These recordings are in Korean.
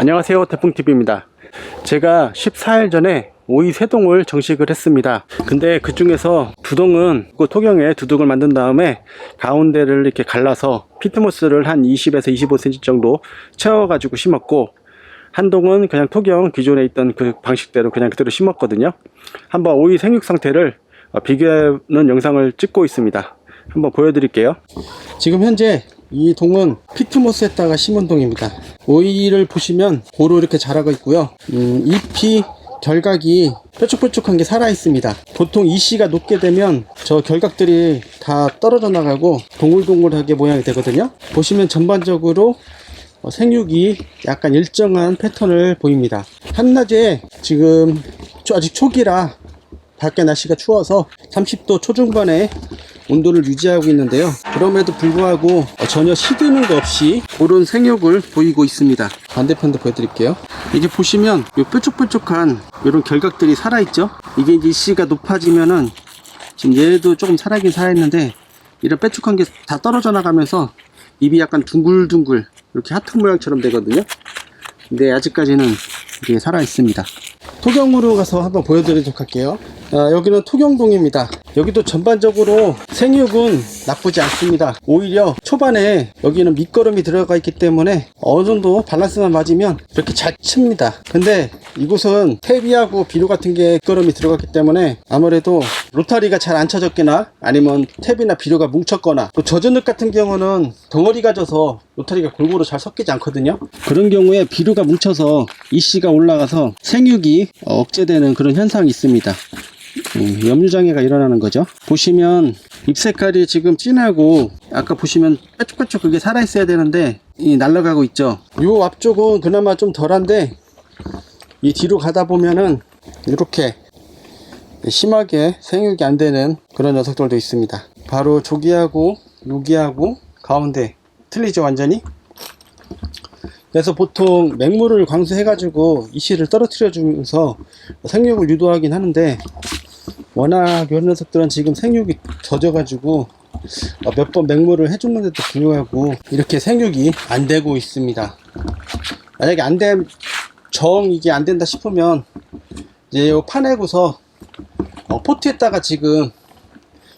안녕하세요 태풍TV입니다. 제가 14일 전에 오이 세동을 정식을 했습니다. 근데 그 중에서 두 동은 그 토경에 두 동을 만든 다음에 가운데를 이렇게 갈라서 피트모스를 한 20에서 25cm 정도 채워 가지고 심었고 한 동은 그냥 토경 기존에 있던 그 방식대로 그냥 그대로 심었거든요. 한번 오이 생육 상태를 어, 비교하는 영상을 찍고 있습니다. 한번 보여드릴게요. 지금 현재 이 동은 피트모스에다가 심은 동입니다. 오이를 보시면 고루 이렇게 자라고 있고요. 음, 잎이 결각이 뾰족뾰족한 게 살아 있습니다. 보통 이 씨가 녹게 되면 저 결각들이 다 떨어져 나가고 동글동글하게 모양이 되거든요. 보시면 전반적으로 어, 생육이 약간 일정한 패턴을 보입니다. 한낮에 지금 초- 아직 초기라 밖에 날씨가 추워서 30도 초중반에 온도를 유지하고 있는데요. 그럼에도 불구하고 어, 전혀 시드는 거 없이 그런 생육을 보이고 있습니다. 반대편도 보여드릴게요. 이게 보시면 요 뾰족뾰족한 이런 결각들이 살아있죠. 이게 이제 씨가 높아지면은 지금 얘도 조금 살아있긴 살아있는데 이런 뾰족한 게 다 떨어져 나가면서 입이 약간 둥글둥글 이렇게 하트 모양처럼 되거든요. 근데 아직까지는 이게 살아있습니다. 토경으로 가서 한번 보여드리도록 할게요. 아, 여기는 토경동입니다. 여기도 전반적으로 생육은 나쁘지 않습니다. 오히려 초반에 여기는 밑거름이 들어가 있기 때문에 어느 정도 밸런스만 맞으면 이렇게 잘 칩니다. 근데 이곳은 퇴비하고 비료 같은 게 밑거름이 들어갔기 때문에 아무래도 로타리가 잘 안 쳐졌거나 아니면 탭이나 비료가 뭉쳤거나 또 젖은 흙 같은 경우는 덩어리가 져서 로타리가 골고루 잘 섞이지 않거든요. 그런 경우에 비료가 뭉쳐서 이씨가 올라가서 생육이 억제되는 그런 현상이 있습니다. 음, 염류장애가 일어나는 거죠. 보시면 잎 색깔이 지금 진하고 아까 보시면 빼쭉빼쭉 그게 살아있어야 되는데 이 날아가고 있죠. 요 앞쪽은 그나마 좀 덜한데 이 뒤로 가다 보면은 이렇게 심하게 생육이 안 되는 그런 녀석들도 있습니다. 바로 조기하고 요기하고 가운데 틀리죠 완전히. 그래서 보통 맹물을 광수해가지고 이씨를 떨어뜨려 주면서 생육을 유도하긴 하는데 워낙 이런 녀석들은 지금 생육이 젖어가지고 몇 번 맹물을 해줬는데도 불구하고 이렇게 생육이 안 되고 있습니다. 만약에 안 됨, 정 이게 안 된다 싶으면 이제 요 파내고서 어, 포트에다가 지금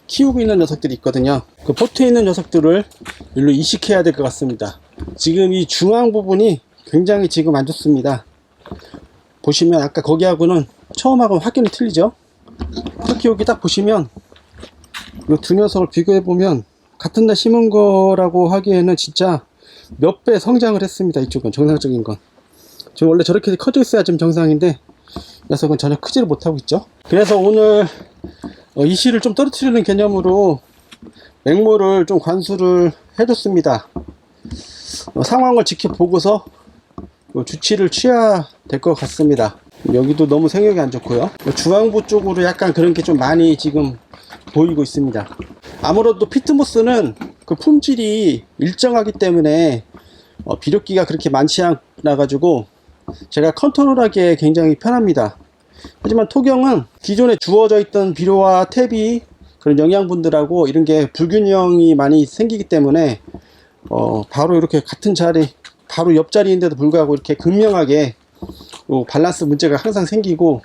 키우고 있는 녀석들이 있거든요. 그 포트에 있는 녀석들을 일로 이식해야 될 것 같습니다. 지금 이 중앙 부분이 굉장히 지금 안 좋습니다. 보시면 아까 거기하고는 처음하고는 확연히 틀리죠? 특히 여기 딱 보시면 이 두 녀석을 비교해 보면 같은 날 심은 거라고 하기에는 진짜 몇 배 성장을 했습니다. 이쪽은 정상적인 건. 지금 원래 저렇게 커져 있어야 좀 정상인데 녀석은 전혀 크지를 못하고 있죠. 그래서 오늘 어, 이 씨를 좀 떨어뜨리는 개념으로 맹물을 좀 관수를 해줬습니다. 어, 상황을 지켜보고서 어, 주치를 취해야 될 것 같습니다. 여기도 너무 생육이 안 좋고요. 어, 중앙부 쪽으로 약간 그런 게 좀 많이 지금 보이고 있습니다. 아무래도 피트모스는 그 품질이 일정하기 때문에 어, 비료기가 그렇게 많지 않아 가지고 제가 컨트롤하기에 굉장히 편합니다. 하지만 토경은 기존에 주어져 있던 비료와 탭이 그런 영양분들하고 이런 게 불균형이 많이 생기기 때문에 어, 바로 이렇게 같은 자리, 바로 옆자리인데도 불구하고 이렇게 극명하게 어, 밸런스 문제가 항상 생기고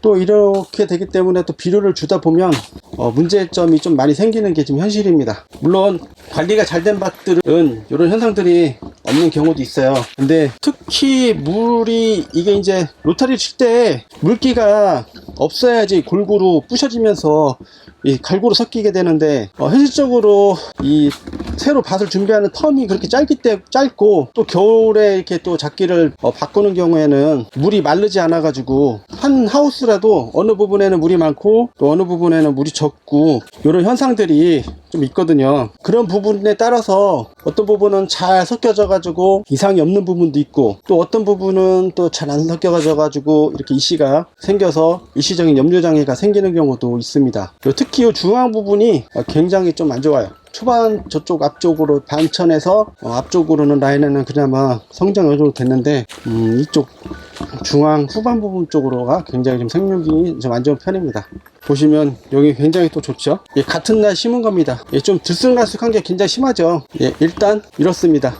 또 이렇게 되기 때문에 또 비료를 주다 보면 어, 문제점이 좀 많이 생기는 게 지금 현실입니다. 물론 관리가 잘 된 밭들은 이런 현상들이 없는 경우도 있어요. 근데 특히 물이 이게 이제 로타리 칠 때 물기가 없어야지 골고루 부셔지면서 이 갈고루 섞이게 되는데 어, 현실적으로 이 새로 밭을 준비하는 텀이 그렇게 짧기 때 짧고 또 겨울에 이렇게 또 작기를 어, 바꾸는 경우에는 물이 마르지 않아 가지고 한 하우스라도 어느 부분에는 물이 많고 또 어느 부분에는 물이 적고 이런 현상들이 좀 있거든요. 그런 부분에 따라서 어떤 부분은 잘 섞여져 가지고 이상이 없는 부분도 있고 또 어떤 부분은 또 잘 안 섞여져 가지고 이렇게 이씨가 생겨서 일시적인 염류 장애가 생기는 경우도 있습니다. 요 특히 이 중앙 부분이 어, 굉장히 좀 안 좋아요 초반 저쪽 앞쪽으로 반천에서 어, 앞쪽으로는 라인에는 그나마 성장 어느 정도 됐는데 음, 이쪽 중앙 후반 부분 쪽으로가 굉장히 좀 생육이 좀 안 좋은 편입니다. 보시면 여기 굉장히 또 좋죠. 예, 같은 날 심은 겁니다. 예, 좀 들쑥날쑥한 게 굉장히 심하죠. 예, 일단 이렇습니다.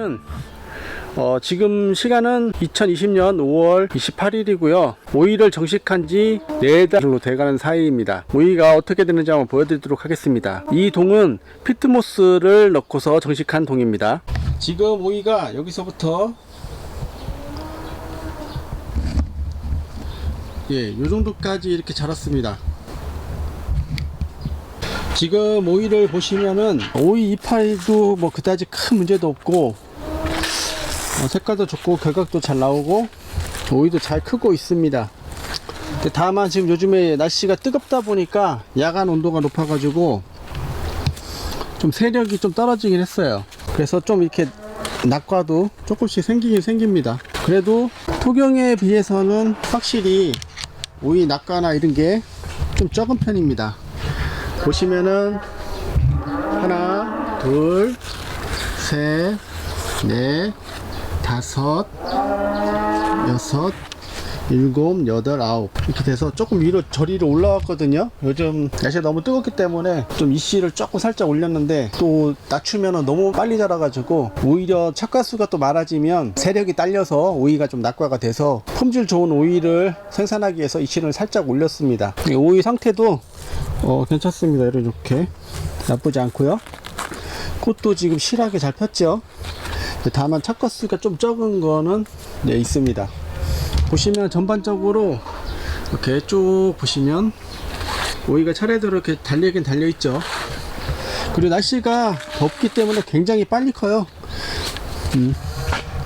는 어, 지금 시간은 2020년 5월 28일이고요. 오이를 정식한 지 4달 정도 돼가는 사이입니다. 오이가 어떻게 되는지 한번 보여드리도록 하겠습니다. 이 동은 피트모스를 넣고서 정식한 동입니다. 지금 오이가 여기서부터 예, 요 정도까지 이렇게 자랐습니다. 지금 오이를 보시면은 오이 이파리도 뭐 그다지 큰 문제도 없고 어, 색깔도 좋고 결각도 잘 나오고 오이도 잘 크고 있습니다. 다만 지금 요즘에 날씨가 뜨겁다 보니까 야간 온도가 높아 가지고 좀 세력이 좀 떨어지긴 했어요. 그래서 좀 이렇게 낙과도 조금씩 생기긴 생깁니다. 그래도 토경에 비해서는 확실히 오이 낙과나 이런 게 좀 적은 편입니다. 보시면은 하나, 둘, 셋, 넷, 다섯, 여섯, 일곱, 여덟, 아홉 이렇게 돼서 조금 위로 저리로 올라왔거든요. 요즘 날씨가 너무 뜨겁기 때문에 좀 이씨를 조금 살짝 올렸는데 또 낮추면 너무 빨리 자라가지고 오히려 착가수가 또 많아지면 세력이 딸려서 오이가 좀 낙과가 돼서 품질 좋은 오이를 생산하기 위해서 이씨를 살짝 올렸습니다. 이 오이 상태도 어, 괜찮습니다. 이렇게 나쁘지 않고요. 꽃도 지금 실하게 잘 폈죠. 다만 착가수가 좀 적은 거는 네, 있습니다. 보시면 전반적으로 이렇게 쭉 보시면 오이가 차례대로 이렇게 달리긴 달려 있죠. 그리고 날씨가 덥기 때문에 굉장히 빨리 커요. 음,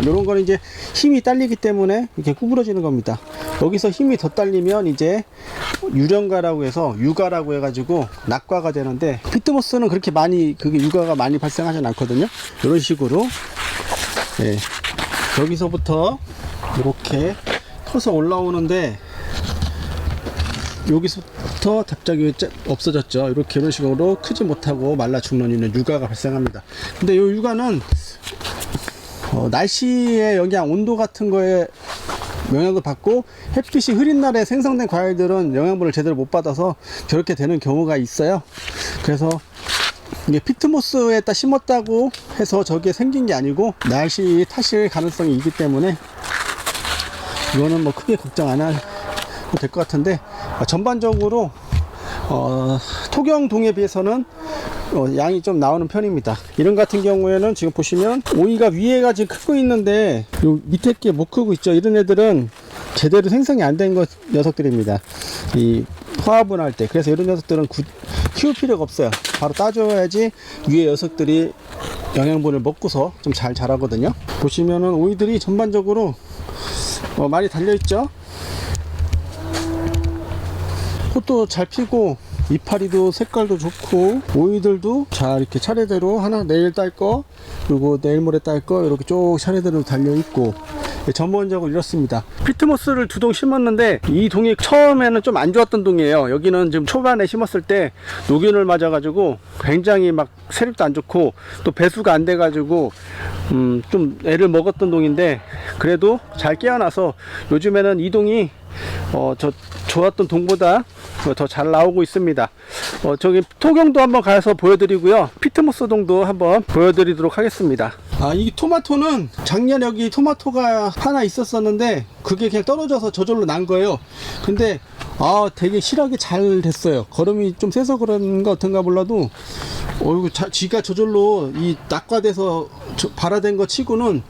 이런 거는 이제 힘이 딸리기 때문에 이렇게 구부러지는 겁니다. 여기서 힘이 더 딸리면 이제 유령가라고 해서 육아라고 해가지고 낙과가 되는데 피트모스는 그렇게 많이 그게 육아가 많이 발생하진 않거든요. 이런 식으로 예, 여기서부터 이렇게 커서 올라오는데 여기서부터 갑자기 짜- 없어졌죠. 이렇게 이런 식으로 크지 못하고 말라 죽는 이는 육아가 발생합니다. 근데 이 육아는 어, 날씨의 영향, 온도 같은 거에 영향을 받고 햇빛이 흐린 날에 생성된 과일들은 영양분을 제대로 못 받아서 저렇게 되는 경우가 있어요. 그래서 이게 피트모스에다 심었다고 해서 저게 생긴 게 아니고 날씨 탓일 가능성이 있기 때문에 이거는 뭐 크게 걱정 안 해도 될 것 같은데 어, 전반적으로 어, 토경동에 비해서는 어, 양이 좀 나오는 편입니다. 이런 같은 경우에는 지금 보시면 오이가 위에가 지금 크고 있는데 요 밑에 게 못 크고 있죠. 이런 애들은 제대로 생성이 안 된 것 녀석들입니다. 이 화합을 할 때. 그래서 이런 녀석들은 구- 키울 필요가 없어요. 바로 따줘야지 위에 녀석들이 영양분을 먹고서 좀 잘 자라거든요. 보시면은 오이들이 전반적으로 어, 많이 달려있죠? 꽃도 잘 피고 이파리도 색깔도 좋고 오이들도 잘 이렇게 차례대로 하나 내일 딸 거 그리고 내일 모레 딸 거 이렇게 쭉 차례대로 달려 있고 네, 전반적으로 이렇습니다. 피트모스를 두 동 심었는데 이 동이 처음에는 좀 안 좋았던 동이에요. 여기는 지금 초반에 심었을 때 노균을 맞아 가지고 굉장히 막 세력도 안 좋고 또 배수가 안 돼 가지고 음, 좀 애를 먹었던 동인데 그래도 잘 깨어나서 요즘에는 이 동이 어, 저 좋았던 동보다 더 잘 나오고 있습니다. 어, 저기 토경도 한번 가서 보여드리고요. 피트모스 동도 한번 보여드리도록 하겠습니다. 아, 이 토마토는 작년 여기 토마토가 하나 있었었는데 그게 그냥 떨어져서 저절로 난 거예요. 근데 아, 되게 실하게 잘 됐어요. 걸음이 좀 세서 그런 거 어떤가 몰라도 어이구, 자, 쥐가 저절로 이 낙과돼서 저- 발화된 거 치고는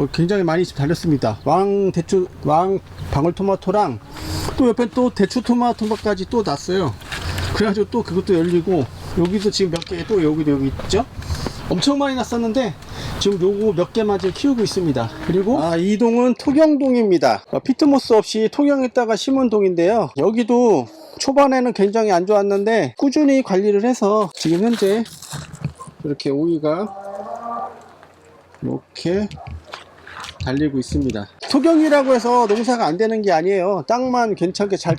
어, 굉장히 많이 달렸습니다. 왕 대추, 왕 방울토마토랑 또 옆에 또 대추 토마토까지 또 났어요. 그래가지고 또 그것도 열리고 여기도 지금 몇 개 또 여기도 여기 있죠. 엄청 많이 났었는데 지금 요거 몇 개만 지금 키우고 있습니다. 그리고 아, 이 동은 토경동입니다. 어, 피트모스 없이 토경에다가 심은 동인데요. 여기도 초반에는 굉장히 안 좋았는데 꾸준히 관리를 해서 지금 현재 이렇게 오이가 이렇게 달리고 있습니다. 토경이라고 해서 농사가 안 되는 게 아니에요. 땅만 괜찮게 잘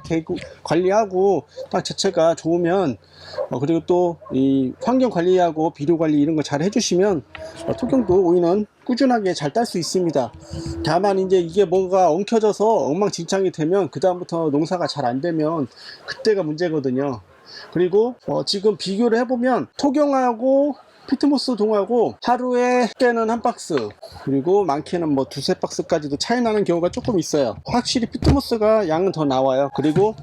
관리하고 땅 자체가 좋으면 어, 그리고 또 이 환경 관리하고 비료 관리 이런 거 잘 해주시면 어, 토경도 오이는 꾸준하게 잘 딸 수 있습니다. 다만 이제 이게 뭔가 엉켜져서 엉망진창이 되면 그 다음부터 농사가 잘 안 되면 그때가 문제거든요. 그리고 어, 지금 비교를 해보면 토경하고 피트모스 동하고 하루에 때는 한 박스 그리고 많게는 뭐 두세 박스까지도 차이 나는 경우가 조금 있어요. 확실히 피트모스가 양은 더 나와요. 그리고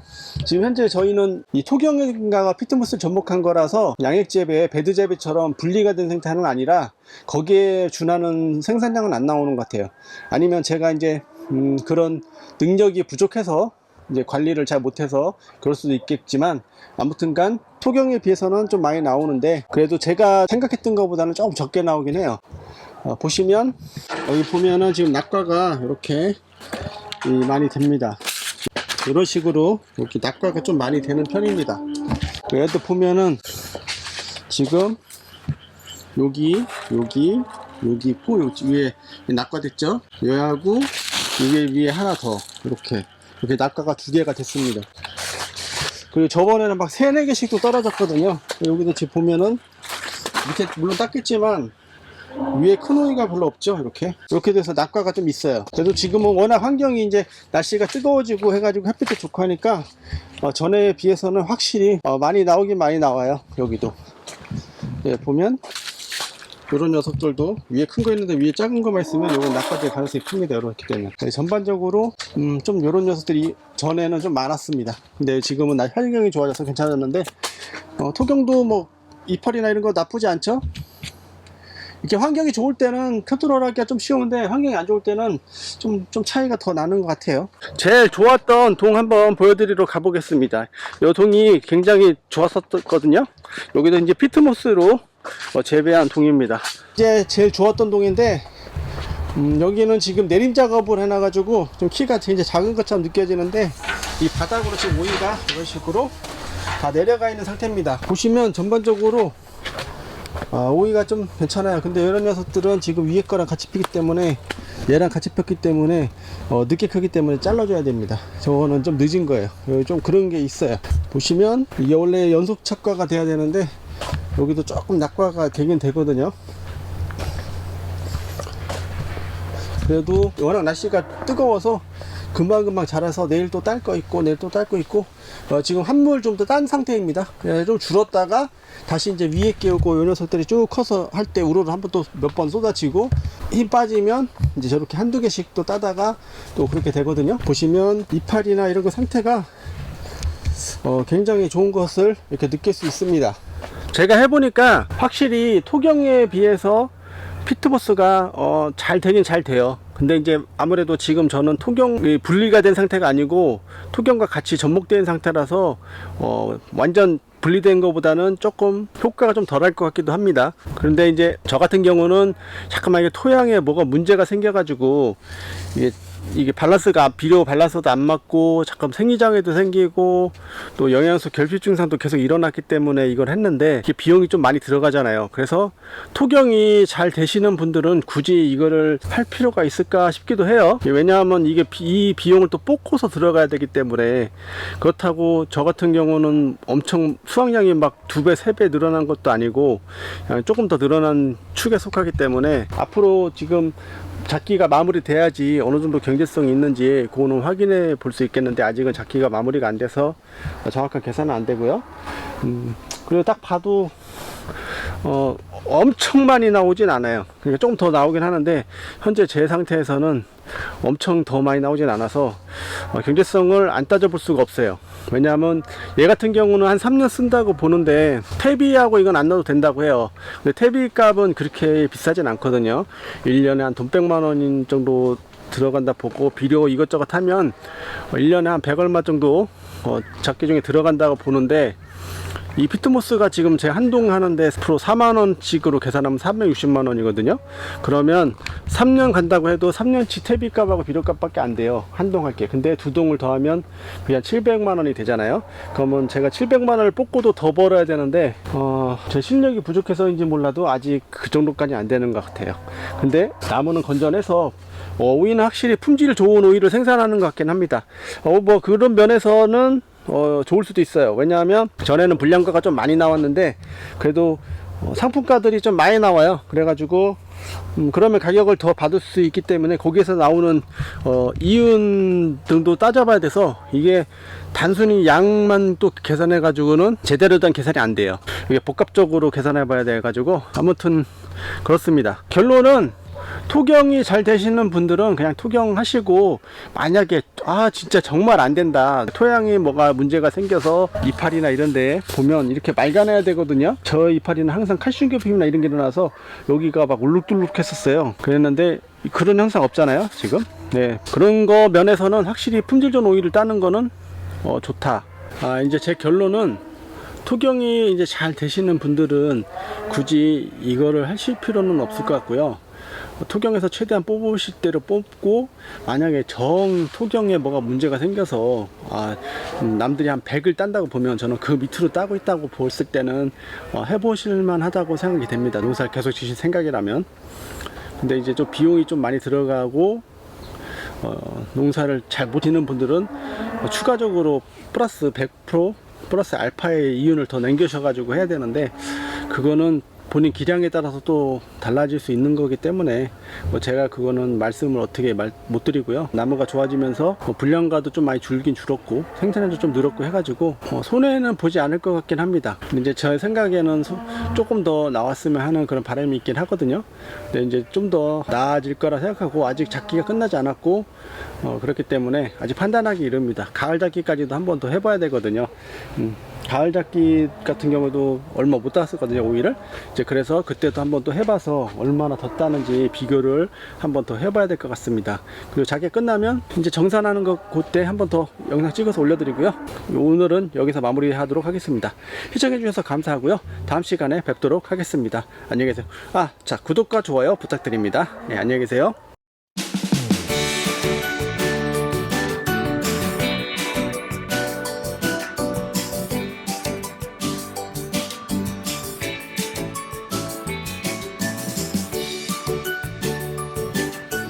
지금 현재 저희는 이 토경인가가 피트모스를 접목한 거라서 양액재배 배드재배처럼 분리가 된 상태는 아니라 거기에 준하는 생산량은 안 나오는 것 같아요. 아니면 제가 이제 음, 그런 능력이 부족해서 이제 관리를 잘 못해서 그럴 수도 있겠지만 아무튼간 토경에 비해서는 좀 많이 나오는데 그래도 제가 생각했던 것보다는 조금 적게 나오긴 해요. 어, 보시면 여기 보면은 지금 낙과가 이렇게 이 많이 됩니다. 이런 식으로 이렇게 낙과가 좀 많이 되는 편입니다. 얘도 보면은 지금 여기 여기 여기 있고 여기 위에 낙과됐죠? 여하고 위에 위에 하나 더 이렇게. 이렇게 낙과가 두 개가 됐습니다 그리고 저번에는 막 세네 개씩도 떨어졌거든요. 여기도 지금 보면은 밑에 물론 닦겠지만 위에 큰 오이가 별로 없죠 이렇게. 이렇게 돼서 낙과가 좀 있어요. 그래도 지금은 워낙 환경이 이제 날씨가 뜨거워지고 해가지고 햇빛도 좋고 하니까 어, 전에 비해서는 확실히 어, 많이 나오긴 많이 나와요 여기도. 예, 보면 이런 녀석들도 위에 큰 거 있는데 위에 작은 거만 있으면 이건 낙과될 가능성이 큽니다 이렇게 되면 네, 전반적으로 음, 좀 이런 녀석들이 전에는 좀 많았습니다. 근데 지금은 나 환경이 좋아져서 괜찮았는데 어, 토경도 뭐 이파리나 이런 거 나쁘지 않죠 이렇게 환경이 좋을 때는 컨트롤 하기가 좀 쉬운데 환경이 안 좋을 때는 좀, 좀 차이가 더 나는 것 같아요. 제일 좋았던 동 한번 보여드리러 가보겠습니다. 이 동이 굉장히 좋았었거든요. 여기도 이제 피트모스로 어, 재배한 동입니다. 이제 제일 좋았던 동인데 음, 여기는 지금 내림 작업을 해놔 가지고 좀 키가 굉장히 작은 것처럼 느껴지는데 이 바닥으로 지금 오이가 이런 식으로 다 내려가 있는 상태입니다. 보시면 전반적으로 아, 오이가 좀 괜찮아요. 근데 이런 녀석들은 지금 위에 거랑 같이 피기 때문에 얘랑 같이 폈기 때문에 어, 늦게 크기 때문에 잘라줘야 됩니다. 저거는 좀 늦은 거예요. 여기 좀 그런 게 있어요. 보시면 이게 원래 연속 착과가 돼야 되는데 여기도 조금 낙과가 되긴 되거든요. 그래도 워낙 날씨가 뜨거워서 금방금방 자라서 내일 또 딸 거 있고 내일 또 딸 거 있고 어, 지금 한물 좀 더 딴 상태입니다. 그래서 좀 줄었다가 다시 이제 위에 깨우고 요 녀석들이 쭉 커서 할 때 우로를 한번 또 몇 번 쏟아지고 힘 빠지면 이제 저렇게 한두 개씩 또 따다가 또 그렇게 되거든요. 보시면 이파리나 이런 거 상태가 어, 굉장히 좋은 것을 이렇게 느낄 수 있습니다. 제가 해보니까 확실히 토경에 비해서 피트버스가 어, 잘 되긴 잘 돼요. 근데 이제 아무래도 지금 저는 토경이 분리가 된 상태가 아니고 토경과 같이 접목된 상태라서 어, 완전 분리된 것보다는 조금 효과가 좀 덜할 것 같기도 합니다. 그런데 이제 저 같은 경우는 잠깐만 이게 토양에 뭐가 문제가 생겨가지고 이게 이게 밸런스가 비료 밸런스도 안 맞고 잠깐 생리장애도 생기고 또 영양소 결핍 증상도 계속 일어났기 때문에 이걸 했는데 이게 비용이 좀 많이 들어가잖아요. 그래서 토경이 잘 되시는 분들은 굳이 이거를 할 필요가 있을까 싶기도 해요. 왜냐하면 이게 비, 이 비용을 또 뽑고서 들어가야 되기 때문에 그렇다고 저 같은 경우는 엄청 수확량이 막 두 배, 세 배 늘어난 것도 아니고 조금 더 늘어난 축에 속하기 때문에 앞으로 지금 작기가 마무리 돼야지 어느 정도 경제성이 있는지 그거는 확인해 볼 수 있겠는데 아직은 작기가 마무리가 안 돼서 정확한 계산은 안 되고요. 음, 그리고 딱 봐도 어, 엄청 많이 나오진 않아요. 그러니까 조금 더 나오긴 하는데 현재 제 상태에서는 엄청 더 많이 나오진 않아서 어, 경제성을 안 따져볼 수가 없어요. 왜냐하면 얘 같은 경우는 한 3년 쓴다고 보는데 퇴비하고 이건 안 넣어도 된다고 해요. 근데 퇴비 값은 그렇게 비싸진 않거든요. 1년에 한 돈 100만 원 정도 들어간다 보고 비료 이것저것 하면 1년에 한 100 얼마 정도 어, 작기 중에 들어간다고 보는데 이 피트모스가 지금 제 한동 하는데 프로 4만원씩으로 계산하면 360만원이거든요. 그러면 3년 간다고 해도 3년치 퇴비값하고 비료값밖에 안 돼요. 한동 할게. 근데 두 동을 더하면 그냥 700만원이 되잖아요. 그러면 제가 700만원을 뽑고도 더 벌어야 되는데, 어, 제 실력이 부족해서인지 몰라도 아직 그 정도까지 안 되는 것 같아요. 근데 나무는 건전해서 어, 오이는 확실히 품질 좋은 오이를 생산하는 것 같긴 합니다. 어, 뭐 그런 면에서는 어, 좋을 수도 있어요. 왜냐하면 전에는 분량가가 좀 많이 나왔는데 그래도 어, 상품가들이 좀 많이 나와요. 그래가지고 음, 그러면 가격을 더 받을 수 있기 때문에 거기에서 나오는 어, 이윤 등도 따져봐야 돼서 이게 단순히 양만 또 계산해 가지고는 제대로 된 계산이 안 돼요. 이게 복합적으로 계산해 봐야 돼 가지고 아무튼 그렇습니다. 결론은 토경이 잘 되시는 분들은 그냥 토경하시고 만약에 아 진짜 정말 안 된다. 토양이 뭐가 문제가 생겨서 이파리나 이런 데 보면 이렇게 말가내야 되거든요. 저 이파리는 항상 칼슘 결핍이나 이런 게 일어나서 여기가 막 울룩둘룩 했었어요. 그랬는데 그런 현상 없잖아요 지금. 네. 그런 거 면에서는 확실히 품질전 오일을 따는 거는 어, 좋다. 아 이제 제 결론은 토경이 이제 잘 되시는 분들은 굳이 이거를 하실 필요는 없을 것 같고요. 토경에서 최대한 뽑으실 대로 뽑고 만약에 정 토경에 뭐가 문제가 생겨서 아, 음, 남들이 한 100을 딴다고 보면 저는 그 밑으로 따고 있다고 봤을 때는 어, 해보실만 하다고 생각이 됩니다. 농사를 계속 지실 생각이라면. 근데 이제 좀 비용이 좀 많이 들어가고 어, 농사를 잘못 짓는 분들은 어, 추가적으로 플러스 100% 플러스 알파의 이윤을 더 남겨셔 가지고 해야 되는데 그거는 본인 기량에 따라서 또 달라질 수 있는 거기 때문에 뭐 제가 그거는 말씀을 어떻게 말, 못 드리고요. 나무가 좋아지면서 뭐 분량가도 좀 많이 줄긴 줄었고 생산량도 좀 늘었고 해가지고 어, 손해는 보지 않을 것 같긴 합니다. 이제 제 생각에는 소- 조금 더 나왔으면 하는 그런 바람이 있긴 하거든요. 근데 이제 좀 더 나아질 거라 생각하고 아직 작기가 끝나지 않았고 어, 그렇기 때문에 아직 판단하기 이릅니다. 가을 작기까지도 한 번 더 해봐야 되거든요. 음. 가을 잡기 같은 경우도 얼마 못 땄었거든요 오일을. 이제 그래서 그때도 한번 또 해봐서 얼마나 더 따는지 비교를 한번 더 해봐야 될 것 같습니다. 그리고 자기 끝나면 이제 정산하는 거 그때 한번 더 영상 찍어서 올려드리고요. 오늘은 여기서 마무리하도록 하겠습니다. 시청해 주셔서 감사하고요. 다음 시간에 뵙도록 하겠습니다. 안녕히 계세요. 아자 구독과 좋아요 부탁드립니다. 네, 안녕히 계세요